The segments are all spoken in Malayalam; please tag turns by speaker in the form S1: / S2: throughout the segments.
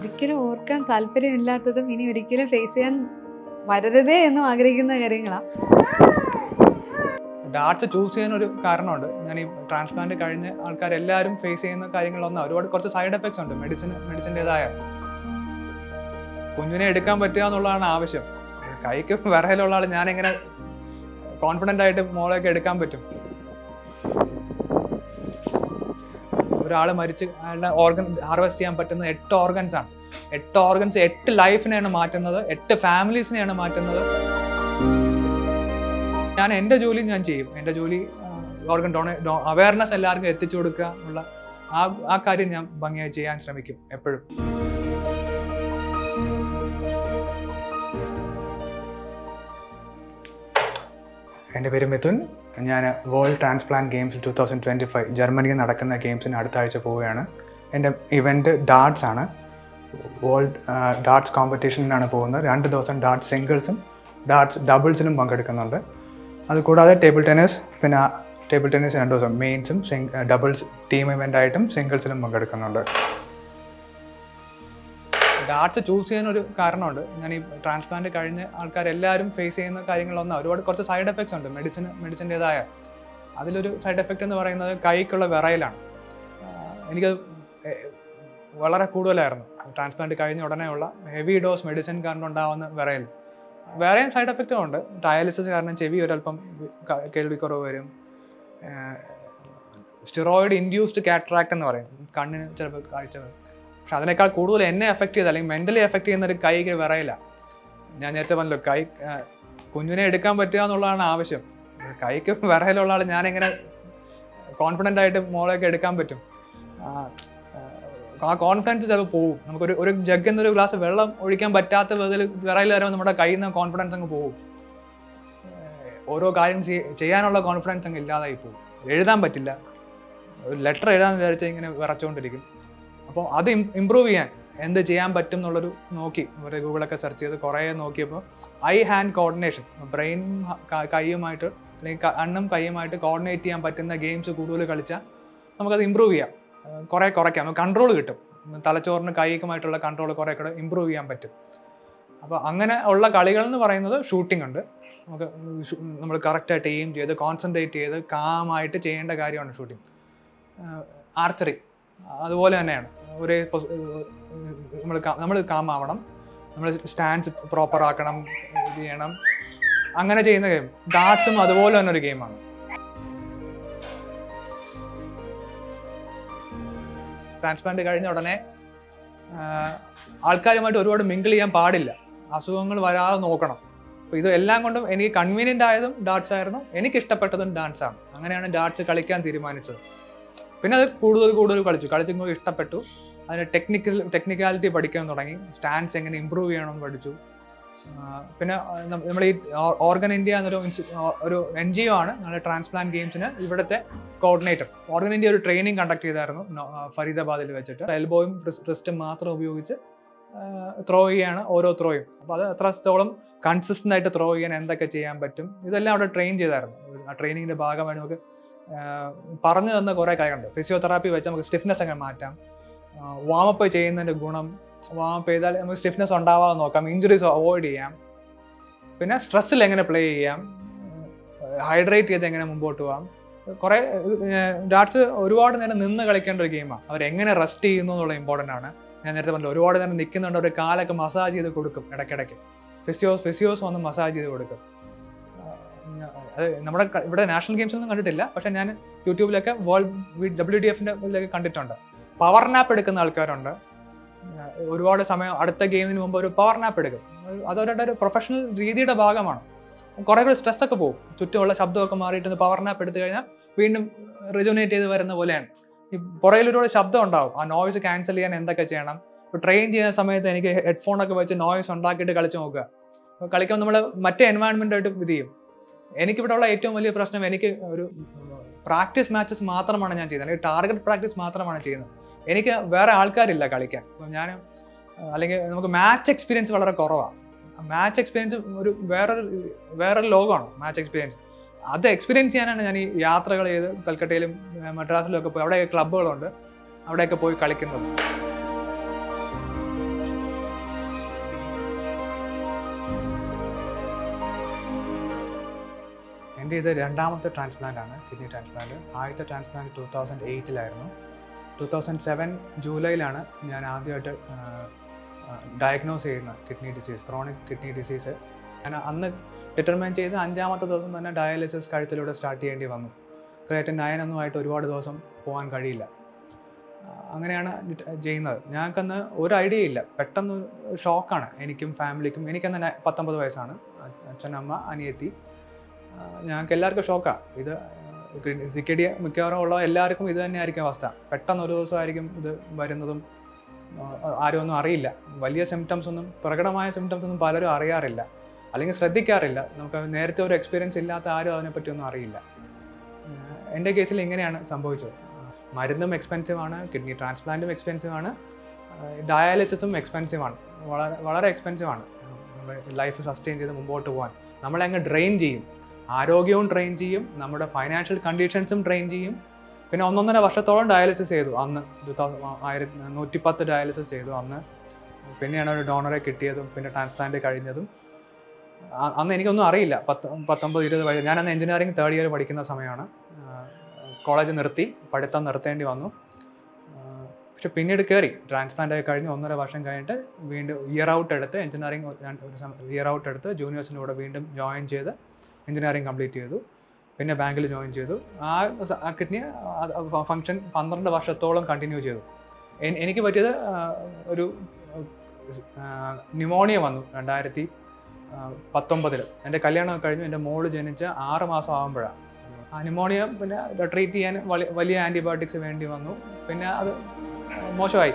S1: ഒരിക്കലും ഓർക്കാൻ താല്പര്യമില്ലാത്തതും ഇനി ഒരിക്കലും ഫേസ് ചെയ്യാൻ വരരുതേ എന്നും ആഗ്രഹിക്കുന്ന കാര്യങ്ങളാണ്
S2: ഡാർട്സ് ചൂസ് ചെയ്യാൻ ഒരു കാരണമുണ്ട്. ഞാൻ ഈ ട്രാൻസ്പ്ലാന്റ് കഴിഞ്ഞ ആൾക്കാരെല്ലാവരും ഫേസ് ചെയ്യുന്ന കാര്യങ്ങളൊന്നും ഒരുപാട് കുറച്ച് സൈഡ് എഫക്ട്സ് ഉണ്ട്. മെഡിസിൻ മെഡിസിന്റെതായ കുഞ്ഞിനെ എടുക്കാൻ പറ്റുക എന്നുള്ളതാണ് ആവശ്യം. കൈക്ക് വിറയിലുള്ള ആൾ ഞാൻ എങ്ങനെ കോൺഫിഡന്റ് ആയിട്ട് മോളെയൊക്കെ എടുക്കാൻ പറ്റും. ഒരാൾ മരിച്ച് അയാളുടെ ഓർഗൻ ഹാർവെസ്റ്റ് ചെയ്യാൻ പറ്റുന്ന എട്ട് ഓർഗൻസ് ആണ്. എട്ട് ഓർഗൻസ് എട്ട് ലൈഫിനെയാണ് മാറ്റുന്നത് എട്ട് ഫാമിലീസിനെയാണ് മാറ്റുന്നത്. ഞാൻ എന്റെ ജോലി ഞാൻ ചെയ്യും. എന്റെ ജോലി ഓർഗൻ ഡൊണേ അവയർനെസ് എല്ലാവർക്കും എത്തിച്ചു കൊടുക്കുക എന്നുള്ള ആ ആ കാര്യം ഞാൻ ഭംഗിയായി ചെയ്യാൻ ശ്രമിക്കും എപ്പോഴും. എന്റെ പേര് മിഥുൻ. ഞാൻ world transplant games two thousand twenty five ജർമ്മനിയിൽ നടക്കുന്ന ഗെയിംസിന് അടുത്ത ആഴ്ച പോവുകയാണ്. എന്റെ ഇവന്റ് ഡാർട്സ് ആണ്. വേൾഡ് ഡാർട്സ് കോമ്പറ്റീഷനിലാണ് പോകുന്നത്. രണ്ട് ദിവസം ഡാർട്സ് സിംഗിൾസും ഡാർട്സ് ഡബിൾസിനും പങ്കെടുക്കുന്നുണ്ട്. അതുകൂടാതെ ടേബിൾ ടെന്നീസ് പിന്നെ ടേബിൾ ടെന്നീസ് രണ്ട് ദിവസം മെയിൻസും ഡബിൾസ് ടീം ഇവന്റ് ആയിട്ടും സിംഗിൾസിലും പങ്കെടുക്കുന്നുണ്ട്. ഡാർട്സ് ചൂസ് ചെയ്യാൻ ഒരു കാരണമുണ്ട്. ഞാൻ ഈ ട്രാൻസ്പ്ലാന്റ് കഴിഞ്ഞ ആൾക്കാരെല്ലാവരും ഫേസ് ചെയ്യുന്ന കാര്യങ്ങളൊന്നും ഒരുപാട് കുറച്ച് സൈഡ് എഫക്ട്സ് ഉണ്ട്. മെഡിസിൻ മെഡിസിന്റെതായ അതിലൊരു സൈഡ് എഫക്റ്റ് എന്ന് പറയുന്നത് കൈക്കുള്ള വിറയിലാണ്. എനിക്കത് എനിക്ക് വളരെ കൂടുതലായിരുന്നു. ട്രാൻസ്പ്ലാന്റ് കഴിഞ്ഞ ഉടനെയുള്ള ഹെവി ഡോസ് മെഡിസിൻ കാരണം ഉണ്ടാകുന്ന വിറയൽ. വേറെയും സൈഡ് എഫക്റ്റും ഉണ്ട്. ഡയാലിസിസ് കാരണം ചെവി ഒരല്പം കേൾവിക്കുറവ് വരും. സ്റ്റിറോയിഡ് ഇൻഡ്യൂസ്ഡ് കാട്രാക്ട് എന്ന് പറയും. കണ്ണിന് ചിലപ്പോൾ കാഴ്ച വരും. പക്ഷെ അതിനേക്കാൾ കൂടുതൽ എന്നെ എഫക്റ്റ് ചെയ്ത് അല്ലെങ്കിൽ മെന്റലി എഫക്റ്റ് ചെയ്യുന്ന ഒരു കൈക്ക് വിറയില്ല. ഞാൻ നേരത്തെ പറഞ്ഞല്ലോ കൈ കുഞ്ഞിനെ എടുക്കാൻ പറ്റുക എന്നുള്ളതാണ് ആവശ്യം. കൈക്ക് വിറയിലുള്ള ആൾ ഞാൻ എങ്ങനെ കോൺഫിഡന്റ് ആയിട്ട് മോളെയൊക്കെ എടുക്കാൻ പറ്റും. ആ, കോൺഫിഡൻസ് ചിലപ്പോൾ പോകും നമുക്കൊരു ഒരു ജഗ് എന്നൊരു ഗ്ലാസ് വെള്ളം ഒഴിക്കാൻ പറ്റാത്ത വിധത്തിൽ വിറയിൽ വരുമ്പോൾ നമ്മുടെ കയ്യിൽ നിന്ന് കോൺഫിഡൻസ് അങ്ങ് പോകും ഓരോ കാര്യം ചെയ്യ- ചെയ്യാനുള്ള കോൺഫിഡൻസ് അങ്ങ് ഇല്ലാതായി പോകും എഴുതാൻ പറ്റില്ല. ഒരു ലെറ്റർ എഴുതാൻ വിചാരിച്ചാൽ ഇങ്ങനെ വിറച്ചുകൊണ്ടിരിക്കും അപ്പോൾ അത് ഇമ്പ്രൂവ് ചെയ്യാൻ എന്ത് ചെയ്യാൻ പറ്റും എന്നുള്ളൊരു നോക്കി. ഒരു ഗൂഗിളൊക്കെ സെർച്ച് ചെയ്ത് കുറേ നോക്കിയപ്പോൾ ഐ ഹാൻഡ് കോർഡിനേഷൻ ബ്രെയിൻ കൈയുമായിട്ട് അല്ലെങ്കിൽ കണ്ണും കൈയുമായിട്ട് കോർഡിനേറ്റ് ചെയ്യാൻ പറ്റുന്ന ഗെയിംസ് കൂടുതൽ കളിച്ചാൽ നമുക്കത് ഇമ്പ്രൂവ് ചെയ്യാം. കുറേ കുറയ്ക്കാം. കൺട്രോൾ കിട്ടും. തലച്ചോറിന് കൈക്കുമായിട്ടുള്ള കൺട്രോൾ കുറേ കൂടെ ഇമ്പ്രൂവ് ചെയ്യാൻ പറ്റും. അപ്പോൾ അങ്ങനെ ഉള്ള കളികൾ എന്ന് പറയുന്നത് ഷൂട്ടിംഗ് ഉണ്ട്. നമുക്ക് നമ്മൾ കറക്റ്റായിട്ട് എയിം ചെയ്ത് കോൺസെൻട്രേറ്റ് ചെയ്ത് കാമായിട്ട് ചെയ്യേണ്ട കാര്യമാണ് ഷൂട്ടിംഗ് ആർച്ചറി അതുപോലെ തന്നെയാണ്. ഒരേ നമ്മൾ നമ്മൾ കാമാവണം. നമ്മൾ സ്റ്റാൻഡ്സ് പ്രോപ്പർ ആക്കണം ഇത് ചെയ്യണം. അങ്ങനെ ചെയ്യുന്ന ഗെയിം ഡാർട്സും അതുപോലെ തന്നെ ഒരു ഗെയിമാണ് ട്രാൻസ്പ്ലാന്റ് കഴിഞ്ഞ ഉടനെ ആൾക്കാരുമായിട്ട് ഒരുപാട് മിങ്കിൾ ചെയ്യാൻ പാടില്ല. അസുഖങ്ങൾ വരാതെ നോക്കണം. അപ്പോൾ ഇത് എല്ലാം കൊണ്ടും എനിക്ക് കൺവീനിയന്റ് ആയതും ഡാർട്സ് ആയിരുന്നു. എനിക്ക് ഇഷ്ടപ്പെട്ടതും ഡാൻസ് ആണ്. അങ്ങനെയാണ് ഡാർട്സ് കളിക്കാൻ തീരുമാനിച്ചത്. പിന്നെ അത് കൂടുതൽ കൂടുതൽ കളിച്ചു കളിച്ചു ഇഷ്ടപ്പെട്ടു. അതിന് ടെക്നിക്കൽ ടെക്നിക്കാലിറ്റി പഠിക്കാൻ തുടങ്ങി. സ്റ്റാൻഡ്സ് എങ്ങനെ ഇമ്പ്രൂവ് ചെയ്യണം പഠിച്ചു. പിന്നെ നമ്മൾ ഈ ഓർഗൻ ഇന്ത്യ എന്നൊരു ഒരു എൻ ജി ഒ ആണ്. ഞങ്ങളുടെ ട്രാൻസ്പ്ലാന്റ് ഗെയിംസിന് ഇവിടുത്തെ കോർഡിനേറ്റർ ഓർഗൻ ഇന്ത്യ ഒരു ട്രെയിനിങ് കണ്ടക്ട് ചെയ്തായിരുന്നു ഫരീദാബാദിൽ വെച്ചിട്ട്. എൽബോയും റിസ്റ്റും മാത്രം ഉപയോഗിച്ച് ത്രോ ചെയ്യാണ് ഓരോ ത്രോയും അപ്പോൾ അത് എത്രത്തോളം കൺസിസ്റ്റന്റ് ആയിട്ട് ത്രോ ചെയ്യാൻ എന്തൊക്കെ ചെയ്യാൻ പറ്റും ഇതെല്ലാം അവിടെ ട്രെയിൻ ചെയ്തായിരുന്നു. ആ ട്രെയിനിങ്ങിന്റെ ഭാഗമായി നമുക്ക് പറഞ്ഞു തന്ന കുറേ കാര്യങ്ങളുണ്ട്. ഫിസിയോതെറാപ്പി വെച്ച് നമുക്ക് സ്റ്റിഫ്നെസ് അങ്ങനെ മാറ്റാം. വാമപ്പ് ചെയ്യുന്നതിന്റെ ഗുണം വാമപ്പ് ചെയ്താൽ നമുക്ക് സ്റ്റിഫ്നെസ് ഉണ്ടാവാതെ നോക്കാം ഇഞ്ചുറീസ് അവോയ്ഡ് ചെയ്യാം. പിന്നെ സ്ട്രെസ്സിൽ എങ്ങനെ പ്ലേ ചെയ്യാം ഹൈഡ്രേറ്റ് ചെയ്ത് എങ്ങനെ മുമ്പോട്ട് പോകാം കുറേ ഡാർട്സ് ഒരുപാട് നേരം നിന്ന് കളിക്കേണ്ട ഒരു ഗെയിമാണ് അവരെങ്ങനെ റെസ്റ്റ് ചെയ്യുന്നു എന്നുള്ള ഇമ്പോർട്ടന്റ് ആണ്. ഞാൻ നേരത്തെ പറഞ്ഞു ഒരുപാട് നേരം നിൽക്കുന്നുണ്ട് ഒരു കാലൊക്കെ മസാജ് ചെയ്ത് കൊടുക്കും ഇടയ്ക്കിടയ്ക്ക്. ഫിസിയോസ് ഫിസിയോസ് വന്ന് മസാജ് ചെയ്ത് കൊടുക്കും. നമ്മുടെ ഇവിടെ നാഷണൽ ഗെയിംസിലൊന്നും കണ്ടിട്ടില്ല. പക്ഷെ ഞാൻ യൂട്യൂബിലൊക്കെ വേൾഡ് ഡബ്ല്യു ഡി എഫിന്റെ ഇതിലൊക്കെ കണ്ടിട്ടുണ്ട്. പവർ നാപ്പ് എടുക്കുന്ന ആൾക്കാരുണ്ട്. ഒരുപാട് സമയം അടുത്ത ഗെയിമിന് മുമ്പ് ഒരു പവർ നാപ്പ് എടുക്കും. അത് അതവരുടെ ഒരു പ്രൊഫഷണൽ രീതിയുടെ ഭാഗമാണ്. കുറേ കൂടി സ്ട്രെസ് ഒക്കെ പോകും. ചുറ്റുമുള്ള ശബ്ദമൊക്കെ മാറിയിട്ട് പവർ നാപ്പ് എടുത്തു കഴിഞ്ഞാൽ വീണ്ടും റിജുനേറ്റ് ചെയ്ത് വരുന്ന പോലെയാണ്. ഈ പുറകിൽ ഒരുപാട് ശബ്ദം ഉണ്ടാവും. ആ നോയ്സ് ക്യാൻസൽ ചെയ്യാൻ എന്തൊക്കെ ചെയ്യണം? ഇപ്പോൾ ട്രെയിൻ ചെയ്യുന്ന സമയത്ത് എനിക്ക് ഹെഡ്ഫോണൊക്കെ വെച്ച് നോയ്സ് ഉണ്ടാക്കിയിട്ട് കളിച്ച് നോക്കുക. കളിക്കുമ്പോൾ നമ്മൾ മറ്റേ എൻവയോൺമെന്റ് ആയിട്ട് ഇത് ചെയ്യും. എനിക്കിവിടെ ഉള്ള ഏറ്റവും വലിയ പ്രശ്നം എനിക്ക് ഒരു പ്രാക്ടീസ് മാച്ചസ് മാത്രമാണ് ഞാൻ ചെയ്യുന്നത്. അല്ലെങ്കിൽ ടാർഗറ്റ് പ്രാക്ടീസ് മാത്രമാണ് ചെയ്യുന്നത്. എനിക്ക് വേറെ ആൾക്കാരില്ല കളിക്കാൻ. അപ്പം ഞാൻ അല്ലെങ്കിൽ നമുക്ക് മാച്ച് എക്സ്പീരിയൻസ് വളരെ കുറവാണ് മാച്ച് എക്സ്പീരിയൻസ് ഒരു വേറൊരു വേറൊരു ലോകമാണ് മാച്ച് എക്സ്പീരിയൻസ്. അത് എക്സ്പീരിയൻസ് ചെയ്യാനാണ് ഞാൻ ഈ യാത്രകൾ ചെയ്ത് കൽക്കട്ടയിലും മദ്രാസിലും ഒക്കെ പോയി അവിടെ ക്ലബ്ബുകളുണ്ട്. അവിടെയൊക്കെ പോയി കളിക്കുന്നത്. എന്റെ ഇത് രണ്ടാമത്തെ ട്രാൻസ്പ്ലാന്റ് ആണ് കിഡ്നി ട്രാൻസ്പ്ലാന്റ് ആദ്യത്തെ ട്രാൻസ്പ്ലാന്റ് ടൂ തൗസൻഡ് എയ്റ്റിലായിരുന്നു ടൂ തൗസൻഡ് സെവൻ ജൂലൈയിലാണ് ഞാൻ ആദ്യമായിട്ട് ഡയഗ്നോസ് ചെയ്യുന്നത് kidney disease chronic kidney disease ഞാൻ അന്ന് ഡിറ്റർമൈൻ ചെയ്ത് അഞ്ചാമത്തെ ദിവസം തന്നെ ഡയാലിസിസ് കഴുത്തിലൂടെ സ്റ്റാർട്ട് ചെയ്യേണ്ടി വന്നു. ക്രിയേറ്റൻ നയനൊന്നുമായിട്ട് ഒരുപാട് ദിവസം പോകാൻ കഴിയില്ല. അങ്ങനെയാണ് ചെയ്യുന്നത്. ഞങ്ങൾക്കന്ന് ഒരു ഐഡിയ ഇല്ല. പെട്ടെന്ന് ഷോക്കാണ് എനിക്കും ഫാമിലിക്കും എനിക്കന്ന് പത്തൊമ്പത് വയസ്സാണ്. അച്ഛനമ്മ അനിയത്തി ഞങ്ങൾക്ക് എല്ലാവർക്കും ഷോക്കാണ് ഇത് സിക്കടി മിക്കവാറും ഉള്ള എല്ലാവർക്കും ഇത് തന്നെയായിരിക്കും അവസ്ഥ. പെട്ടെന്ന് ഒരു ദിവസമായിരിക്കും ഇത് വരുന്നതും ആരും ഒന്നും അറിയില്ല. വലിയ സിംറ്റംസ് ഒന്നും പ്രകടമായ സിംറ്റംസ് ഒന്നും പലരും അറിയാറില്ല. അല്ലെങ്കിൽ ശ്രദ്ധിക്കാറില്ല. നമുക്ക് നേരത്തെ ഒരു എക്സ്പീരിയൻസ് ഇല്ലാത്ത ആരും അതിനെപ്പറ്റി ഒന്നും അറിയില്ല. എന്റെ കേസിൽ ഇങ്ങനെയാണ് സംഭവിച്ചത്. മരുന്നും എക്സ്പെൻസീവ് ആണ് കിഡ്നി ട്രാൻസ്പ്ലാന്റും എക്സ്പെൻസീവ് ആണ് ഡയാലിസിസും എക്സ്പെൻസീവ് ആണ്. വളരെ വളരെ എക്സ്പെൻസീവ് ആണ്. ലൈഫ് സസ്റ്റെയിൻ ചെയ്ത് മുമ്പോട്ട് പോകാൻ. നമ്മളെ അങ്ങ് ഡ്രെയിൻ ചെയ്യും. ആരോഗ്യവും ട്രെയിൻ ചെയ്യും നമ്മുടെ ഫൈനാൻഷ്യൽ കണ്ടീഷൻസും ട്രെയിൻ ചെയ്യും. പിന്നെ ഒന്നൊന്നര വർഷത്തോളം ഡയാലിസിസ് ചെയ്തു അന്ന്. ആയിരത്തി നൂറ്റിപ്പത്ത് ഡയാലിസിസ് ചെയ്തു അന്ന്. പിന്നെയാണ് ഒരു ഡോണറെ കിട്ടിയതും പിന്നെ ട്രാൻസ്പ്ലാന്റ് കഴിഞ്ഞതും. അന്ന് എനിക്കൊന്നും അറിയില്ല. പത്ത് പത്തൊമ്പത് ഇരുപത് വയസ്സ്. ഞാൻ അന്ന് എഞ്ചിനീയറിംഗ് തേർഡ് ഇയർ പഠിക്കുന്ന സമയമാണ്. കോളേജ് നിർത്തി പഠിത്തം നിർത്തേണ്ടി വന്നു. പക്ഷെ പിന്നീട് കയറി ട്രാൻസ്പ്ലാന്റ് ആയി കഴിഞ്ഞ് ഒന്നര വർഷം കഴിഞ്ഞിട്ട് വീണ്ടും ഇയർ ഔട്ട് എടുത്ത് എഞ്ചിനീയറിംഗ് ഇയർ ഔട്ട് എടുത്ത് ജൂനിയേഴ്സിന്റെ കൂടെ വീണ്ടും ജോയിൻ ചെയ്ത് എഞ്ചിനീയറിംഗ് കംപ്ലീറ്റ് ചെയ്തു. പിന്നെ ബാങ്കിൽ ജോയിൻ ചെയ്തു. ആ കിഡ്നി ഫംഗ്ഷൻ പന്ത്രണ്ട് വർഷത്തോളം കണ്ടിന്യൂ ചെയ്തു. എനിക്ക് പറ്റിയത് ഒരു ന്യൂമോണിയ വന്നു രണ്ടായിരത്തി പത്തൊമ്പതിൽ എന്റെ കല്യാണം കഴിഞ്ഞു എന്റെ മോൾ ജനിച്ച ആറ് മാസം ആകുമ്പോഴാണ് ആ ന്യൂമോണിയ പിന്നെ ട്രീറ്റ് ചെയ്യാൻ വലി- വലിയ ആന്റിബയോട്ടിക്സ് വേണ്ടി വന്നു. പിന്നെ അത് മോശമായി.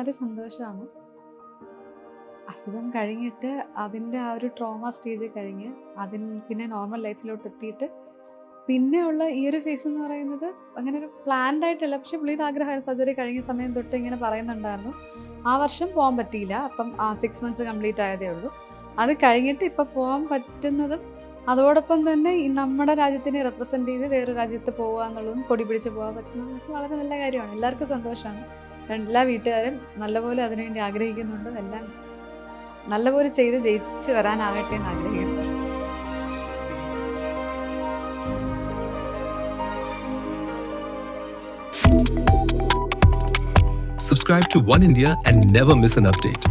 S1: വളരെ സന്തോഷമാണ്. അസുഖം കഴിഞ്ഞിട്ട് അതിന്റെ ആ ഒരു ട്രോമ സ്റ്റേജ് കഴിഞ്ഞ് അതിൻ പിന്നെ നോർമൽ ലൈഫിലോട്ട് എത്തിയിട്ട് പിന്നെയുള്ള ഈ ഒരു ഫേസ് എന്ന് പറയുന്നത് അങ്ങനെ ഒരു പ്ലാൻഡ് ആയിട്ടല്ല. പക്ഷെ പുള്ളിയുടെ ആഗ്രഹം സർജറി കഴിഞ്ഞ സമയം തൊട്ട് ഇങ്ങനെ പറയുന്നുണ്ടായിരുന്നു. ആ വർഷം പോകാൻ പറ്റിയില്ല. അപ്പം ആ സിക്സ് മന്ത്സ് കംപ്ലീറ്റ് ആയതേ ഉള്ളൂ. അത് കഴിഞ്ഞിട്ട് ഇപ്പം പോകാൻ പറ്റുന്നതും അതോടൊപ്പം തന്നെ ഈ നമ്മുടെ രാജ്യത്തിനെ റെപ്രസെന്റ് ചെയ്ത് വേറെ രാജ്യത്ത് പോകുക എന്നുള്ളതും കൊടി പിടിച്ച് പോകാൻ പറ്റുന്നതും വളരെ നല്ല കാര്യമാണ്. എല്ലാവർക്കും സന്തോഷമാണ്. എല്ലാ വീട്ടുകാരും നല്ലപോലെ അതിനുവേണ്ടി ആഗ്രഹിക്കുന്നുണ്ട് എല്ലാം നല്ലപോലെ ചെയ്ത് ജയിച്ചു വരാനാകട്ടെ എന്ന് ആഗ്രഹിക്കുന്നു
S3: Subscribe to One India and never miss an update.